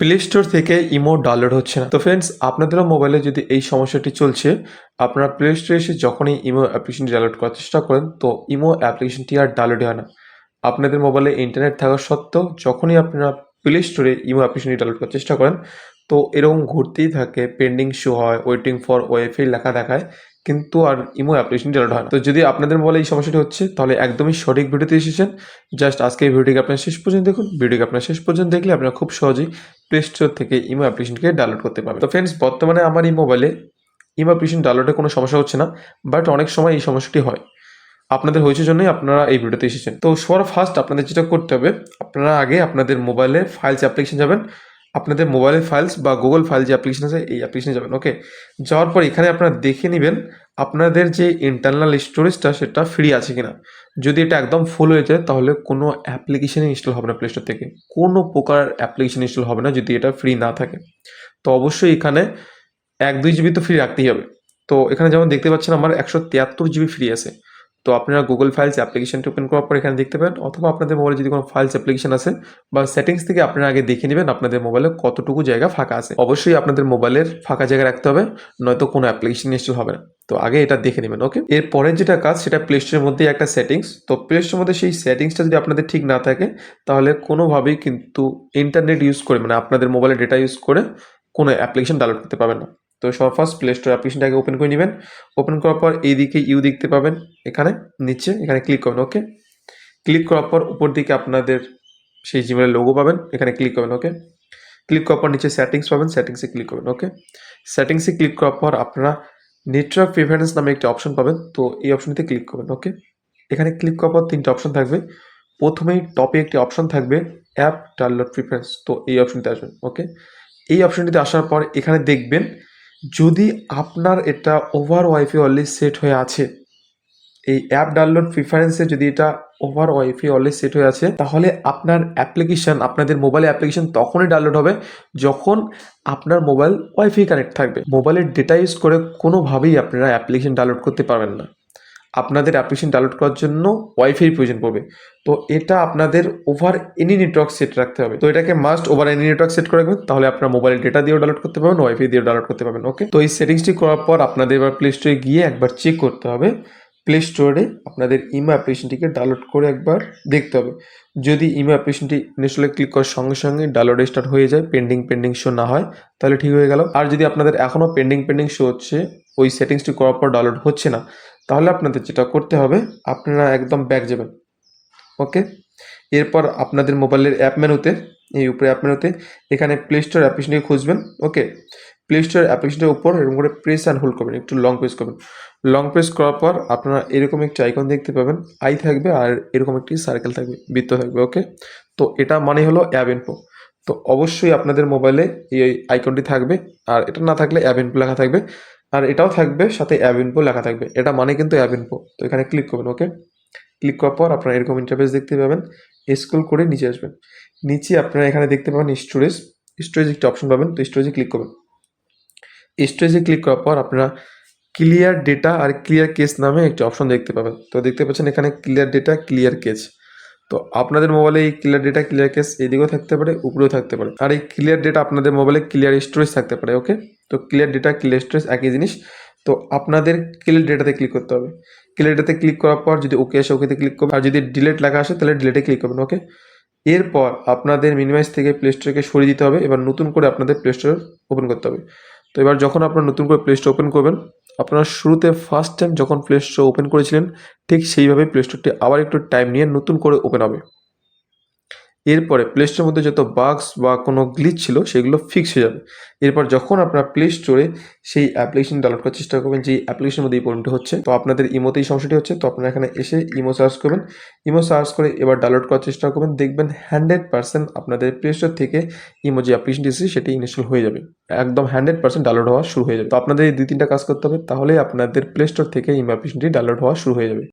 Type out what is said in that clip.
Play store থেকে imo download হচ্ছে না। তো ফ্রেন্ডস আপনাদেরও মোবাইলে যদি এই সমস্যাটি চলছে, আপনারা প্লে স্টোরে এসে যখনই ইমো অ্যাপ্লিকেশনটি ডাউনলোড করার চেষ্টা করেন, তো ইমো অ্যাপ্লিকেশনটি আর ডাউনলোড হয় না। আপনাদের মোবাইলে ইন্টারনেট থাকা সত্ত্বেও যখনই আপনারা প্লে স্টোরে ইমো অ্যাপ্লিকেশনটি ডাউনলোড করার চেষ্টা করেন, তো এরকম ঘুরতেই থাকে পেন্ডিং শো হয় ওয়েটিং ফর ওয়াইফাই লেখা দেখায় কিন্তু আর ইমো অ্যাপ্লিকেশন ডাউনলোড হয় না। তো যদি আপনাদের মোবাইলে এই সমস্যাটি হচ্ছে, তাহলে একদমই সঠিক ভিডিওতে এসেছেন। জাস্ট আজকে এই ভিডিওটিকে আপনার শেষ পর্যন্ত দেখুন। ভিডিওকে আপনার শেষ পর্যন্ত দেখলে আপনারা খুব সহজেই প্লে স্টোর থেকে ইমো অ্যাপ্লিকেশনকে ডাউনলোড করতে পারবেন। তো ফ্রেন্ডস বর্তমানে আমার এই মোবাইলে ইমো অ্যাপ্লিকেশন ডাউনলোডে কোনো সমস্যা হচ্ছে না বাট অনেক সময় এই সমস্যাটি হয়। আপনাদের হয়েছে জন্যই আপনারা এই ভিডিওতে এসেছেন। তো সবার ফার্স্ট আপনাদের যেটা করতে হবে, আপনারা আগে আপনাদের মোবাইলে ফাইলস অ্যাপ্লিকেশন যাবেন। আপনাদের মোবাইলের ফাইলস বা গুগল ফাইল যে অ্যাপ্লিকেশন আছে, এই অ্যাপ্লিকেশনে যাবেন ওকে যাওয়ার পর এখানে আপনারা দেখে নেবেন আপনাদের যে ইন্টারনাল স্টোরেজটা সেটা ফ্রি আছে কিনা। যদি এটা একদম ফুল হয়ে যায়, তাহলে কোনো অ্যাপ্লিকেশনই ইনস্টল হবে না প্লে স্টোর থেকে। কোনো প্রকার অ্যাপ্লিকেশন ইনস্টল হবে না যদি এটা ফ্রি না থাকে। তো অবশ্যই এখানে এক দুই জিবি তো ফ্রি রাখতেই হবে। তো এখানে যেমন দেখতে পাচ্ছেন, আমার একশো তিয়াত্তর জিবি ফ্রি আছে। তো আপনারা গুগল ফাইলস অ্যাপ্লিকেশনটি ওপেন করার পর এখানে দেখতে পাবেন অথবা আপনাদের মোবাইলে যদি কোনো ফাইলস অ্যাপ্লিকেশন আছে বা সেটিংস থেকে আপনারা আগে দেখে নেবেন আপনাদের মোবাইলে কতটুকু জায়গা ফাঁকা আছে। অবশ্যই আপনাদের মোবাইলের ফাঁকা জায়গা রাখতে হবে, নয়তো কোনো অ্যাপ্লিকেশন ইনস্টল হবে না। তো আগে এটা দেখে নেবেন ওকে এর পরের যেটা কাজ, সেটা প্লে স্টোরের মধ্যে একটা সেটিংস তো প্লে স্টোরের মধ্যে সেই সেটিংসটা যদি আপনাদের ঠিক না থাকে, তাহলে কোনোভাবেই কিন্তু ইন্টারনেট ইউজ করে মানে আপনাদের মোবাইলে ডেটা ইউজ করে কোনো অ্যাপ্লিকেশন ডাউনলোড করতে পারবেন না। তো সবার ফার্স্ট প্লে স্টোর অ্যাপ্লিকেশনটাকে ওপেন করে নেবেন। ওপেন করার পর এইদিকে ইউ দেখতে পাবেন। এখানে, নিচে, এখানে ক্লিক করবেন ওকে ক্লিক করার পর উপর দিকে আপনাদের সেই জিমেলের লোগো পাবেন। এখানে ক্লিক করবেন ওকে ক্লিক করার পর নিচে সেটিংস পাবেন সেটিংসে ক্লিক করবেন ওকে সেটিংসে ক্লিক করার পর আপনারা নেটওয়ার্ক প্রিফারেন্স নামে একটি অপশন পাবেন। তো এই অপশনটিতে ক্লিক করবেন ওকে এখানে ক্লিক করার পর তিনটে অপশন থাকবে। প্রথমেই টপে একটি অপশন থাকবে অ্যাপ ডাউনলোড প্রিফারেন্স তো এই অপশনটিতে আসবেন ওকে এই অপশনটিতে আসার পর এখানে দেখবেন যদি আপনার এটা ওভার ওয়াইফি অলরেডি সেট হয়ে আছে, এই অ্যাপ ডাউনলোড প্রিফারেন্সে যদি এটা ওভার ওয়াইফি অলরেডি সেট হয়ে আছে, তাহলে আপনার অ্যাপ্লিকেশান আপনাদের মোবাইল অ্যাপ্লিকেশান তখনই ডাউনলোড হবে যখন আপনার মোবাইল ওয়াইফাই কানেক্ট থাকবে। মোবাইলের ডেটা ইউজ করে কোনোভাবেই আপনারা অ্যাপ্লিকেশান ডাউনলোড করতে পারবেন না। আপনাদের অ্যাপ্লিকেশন ডাউনলোড করার জন্য ওয়াইফাই প্রয়োজন পড়বে। তো এটা আপনাদের ওভার এনি নেটওয়ার্ক সেট রাখতে হবে। তো এটাকে must over any network set করে রাখবেন, তাহলে আপনার মোবাইল ডেটা দিয়েও ডাউনলোড করতে পারবেন ওয়াইফাই দিয়েও ডাউনলোড করতে পারবেন ওকে তো এই সেটিংসটি করার পর আপনাদের এবার প্লে স্টোরে গিয়ে একবার চেক করতে হবে। প্লে স্টোরে আপনাদের ইমো অ্যাপ্লিকেশনটিকে ডাউনলোড করে একবার দেখতে হবে। যদি ইমো অ্যাপ্লিকেশনটি ইনস্টলে ক্লিক করার সঙ্গে সঙ্গে ডাউনলোড স্টার্ট হয়ে যায় পেন্ডিং পেন্ডিং শো না হয়, তাহলে ঠিক হয়ে গেল। আর যদি আপনাদের এখনও পেন্ডিং পেন্ডিং শো হচ্ছে, ওই সেটিংসটি করার পর ডাউনলোড হচ্ছে না তাহলে আপনাদের যেটা করতে হবে, আপনারা একদম ব্যাক যাবেন। ওকে এরপর আপনাদের মোবাইলের অ্যাপ মেনুতে, এই উপরে অ্যাপ মেনুতে, এখানে প্লে স্টোর অ্যাপ্লিকেশনটি খুঁজবেন। ওকে প্লে স্টোর অ্যাপ্লিকেশনের উপর এরকম করে প্রেস অ্যান্ড হোল্ড করবেন, একটু লং প্রেস করবেন। লং প্রেস করার পর আপনারা এরকম একটি আইকন দেখতে পাবেন। আই থাকবে আর এরকম একটি সার্কেল থাকবে, বৃত্ত থাকবে। ওকে তো এটা মানে হলো অ্যাপ ইনফো তো অবশ্যই আপনাদের মোবাইলে এই আইকনটি থাকবে। আর এটা না থাকলে অ্যাপ ইনফো লেখা থাকবে। আর এটাও থাকবে, সাথে অ্যাপ ইনফো লেখা থাকবে। এটা মানে কিন্তু অ্যাপ ইনফো তো এখানে ক্লিক করবেন ওকে ক্লিক করার পর আপনারা এরকম ইন্টারফেস দেখতে পাবেন। স্ক্রল করে নিচে আসবেন। নিচে আপনারা এখানে দেখতে পাবেন স্টোরেজ স্টোরেজ একটি অপশন পাবেন, তো স্টোরেজে ক্লিক করবেন। স্টোরেজে ক্লিক করার পর আপনারা ক্লিয়ার ডেটা আর ক্লিয়ার কেস নামে একটি অপশন দেখতে পাবেন। তো দেখতে পাচ্ছেন এখানে ক্লিয়ার ডেটা ক্লিয়ার কেস তো আপনাদের মোবাইলে এই ক্লিয়ার ডেটা ক্লিয়ার কেস এদিকেও থাকতে পারে, উপরেও থাকতে পারে। আর এই ক্লিয়ার ডেটা আপনাদের মোবাইলে ক্লিয়ার স্টোরেজ থাকতে পারে ওকে তো ক্লিয়ার ডেটা ক্লিয়ার স্টোরেজ একই জিনিস। তো আপনাদের ক্লিয়ার ডেটাতে ক্লিক করতে হবে। ক্লিয়ার ডেটাতে ক্লিক করার পর যদি ওকে আসে ওকেতে ক্লিক করবেন। আর যদি ডিলেট লেখা আসে, তাহলে ডিলেটে ক্লিক করবেন ওকে এরপর আপনাদের মিনিমাইজ থেকে প্লে স্টোরকে সরিয়ে দিতে হবে। এবার নতুন করে আপনাদের প্লে স্টোর ওপেন করতে হবে। তো এবার যখন আপনারা নতুন করে প্লে স্টোর ওপেন করবেন, আপনারা শুরুতে ফার্স্ট টাইম যখন প্লে স্টোর ওপেন করেছিলেন, ঠিক সেইভাবে প্লে স্টোরটি আবার একটু টাইম নিয়ে নতুন করে ওপেন হবে। এরপরে প্লে স্টোরের মধ্যে যত বাগস বা কোনো গ্লিচ ছিল, সেগুলো ফিক্স হয়ে যাবে। এরপর যখন আপনারা প্লে স্টোরে সেই অ্যাপ্লিকেশন ডাউনলোড করার চেষ্টা করবেন, যে অ্যাপ্লিকেশনের মধ্যে এই প্রবলেমটি হচ্ছে, তো আপনাদের ইমোতেই সমস্যাটি হচ্ছে, তো আপনারা এখানে এসে ইমো সার্চ করবেন। ইমো সার্চ করে এবার ডাউনলোড করার চেষ্টা করবেন, দেখবেন হান্ড্রেড পার্সেন্ট আপনাদের প্লে স্টোর থেকে ইমো যে অ্যাপ্লিকেশনটি এসেছে, সেটি ইনস্টল হয়ে যাবে। একদম হান্ড্রেড পার্সেন্ট ডাউনলোড হওয়া শুরু হয়ে যাবে। তো আপনাদের এই দুই তিনটা কাজ করতে হবে, তাহলেই আপনাদের প্লে স্টোর থেকে ইমো অ্যাপ্লিকেশনটি ডাউনলোড হওয়া শুরু হয়ে যাবে।